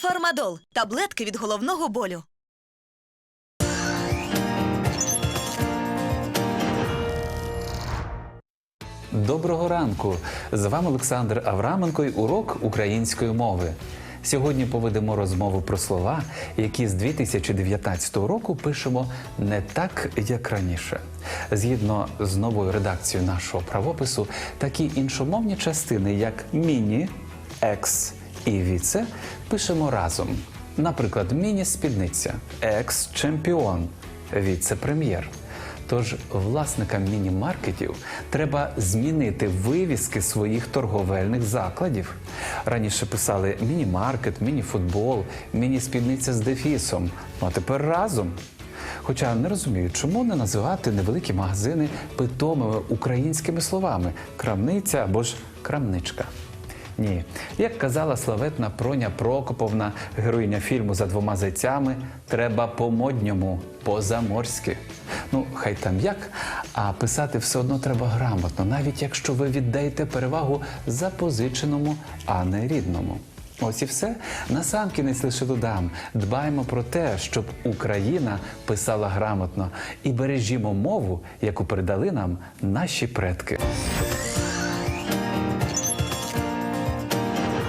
Фармадол таблетки від головного болю. Доброго ранку! З вами Олександр Авраменко і урок української мови. Сьогодні поведемо розмову про слова, які з 2019 року пишемо не так, як раніше. Згідно з новою редакцією нашого правопису, такі іншомовні частини, як міні, екс і віце, пишемо разом. Наприклад, міні-спідниця, екс-чемпіон, віце-прем'єр. Тож власникам міні-маркетів треба змінити вивіски своїх торговельних закладів. Раніше писали міні-маркет, міні-футбол, міні-спідниця з дефісом. Ну а тепер разом. Хоча не розумію, чому не називати невеликі магазини питомими українськими словами крамниця або ж крамничка. Ні, як казала славетна Проня Прокоповна, героїня фільму за двома зайцями, треба по-модньому, по-заморськи. Ну, хай там як, а писати все одно треба грамотно, навіть якщо ви віддаєте перевагу запозиченому, а не рідному. Ось і все. Насамкінець лише додам. Дбаємо про те, щоб Україна писала грамотно і бережімо мову, яку передали нам наші предки.